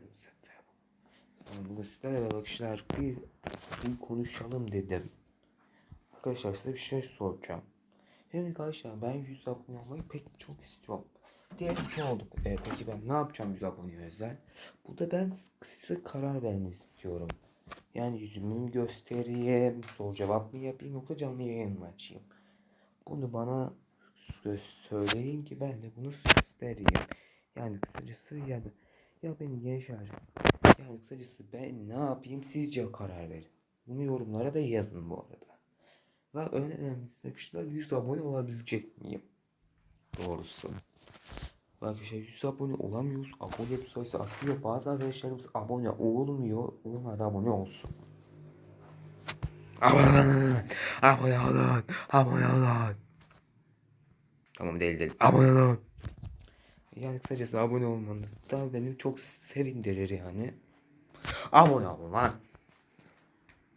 benim sefer. Yani bugün sizlerle arkadaşlar bir, bir konuşalım dedim. Arkadaşlar size bir şey soracağım. Şimdi arkadaşlar ben 100 abone olmayı pek çok istiyorum. Diğer iki olduk. E, peki ben ne yapacağım 100 abone özel? Burada ben size karar vermenizi istiyorum. Yani yüzümü mü göstereyim, soru cevap mı yapayım yoksa canlı yayın mı açayım? Bunu bana sö- söyleyin ki ben de bunu göstereyim. Yani kısacası ya da ya beni yaşar. Yani kısacası ben ne yapayım sizce karar verin. Bunu yorumlara da yazın bu arada. Ve en önemlisi arkadaşlar 100 abone olabilecek miyim? Doğrusu. Arkadaşlar 100 abone olamıyoruz. Abone sayısı artıyor. Bazı arkadaşlarımız abone olmuyor. Onlar da abone olsun. Abone olun. Abone olun. Abone olun. Tamam değil değil. Abone olun. Yani kısacası abone olmanız da beni çok sevindirir yani. Abone olun lan.